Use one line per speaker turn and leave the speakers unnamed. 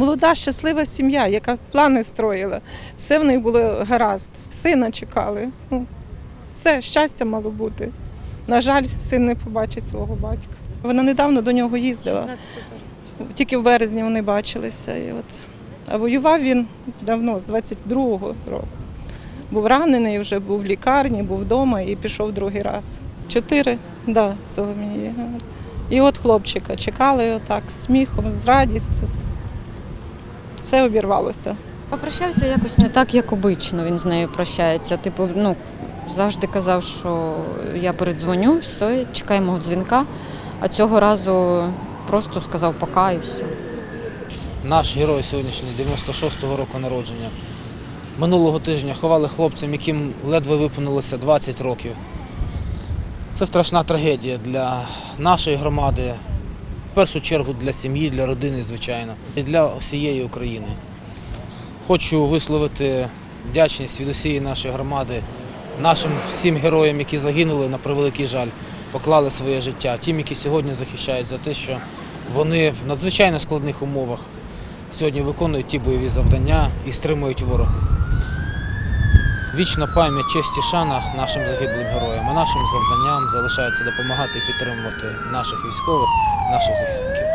молода, щаслива сім'я, яка плани строїла. Все в них було гаразд. Сина чекали. Ну, все, щастя мало бути. На жаль, син не побачить свого батька. Вона недавно до нього їздила. Тільки в березні вони бачилися. І от. А воював він давно, з 22-го року. Був ранений, вже був в лікарні, був вдома і пішов другий раз. Чотири, да, Соломії. І от хлопчика чекали отак, з сміхом, з радістю. Все обірвалося.
Попрощався якось не так, як обично він з нею прощається. Типу, ну, завжди казав, що я передзвоню, все, чекай мого дзвінка. А цього разу просто сказав пока і все.
Наш герой сьогоднішній 96-го року народження. Минулого тижня ховали хлопцям, яким ледве виповнилося 20 років. Це страшна трагедія для нашої громади, в першу чергу для сім'ї, для родини, звичайно, і для всієї України. Хочу висловити вдячність від усієї нашої громади, нашим всім героям, які загинули на превеликий жаль, поклали своє життя, тим, які сьогодні захищають за те, що вони в надзвичайно складних умовах сьогодні виконують ті бойові завдання і стримують ворога. Вічна пам'ять, честь і шана нашим загиблим героям. А нашим завданням залишається допомагати і підтримувати наших військових, наших захисників.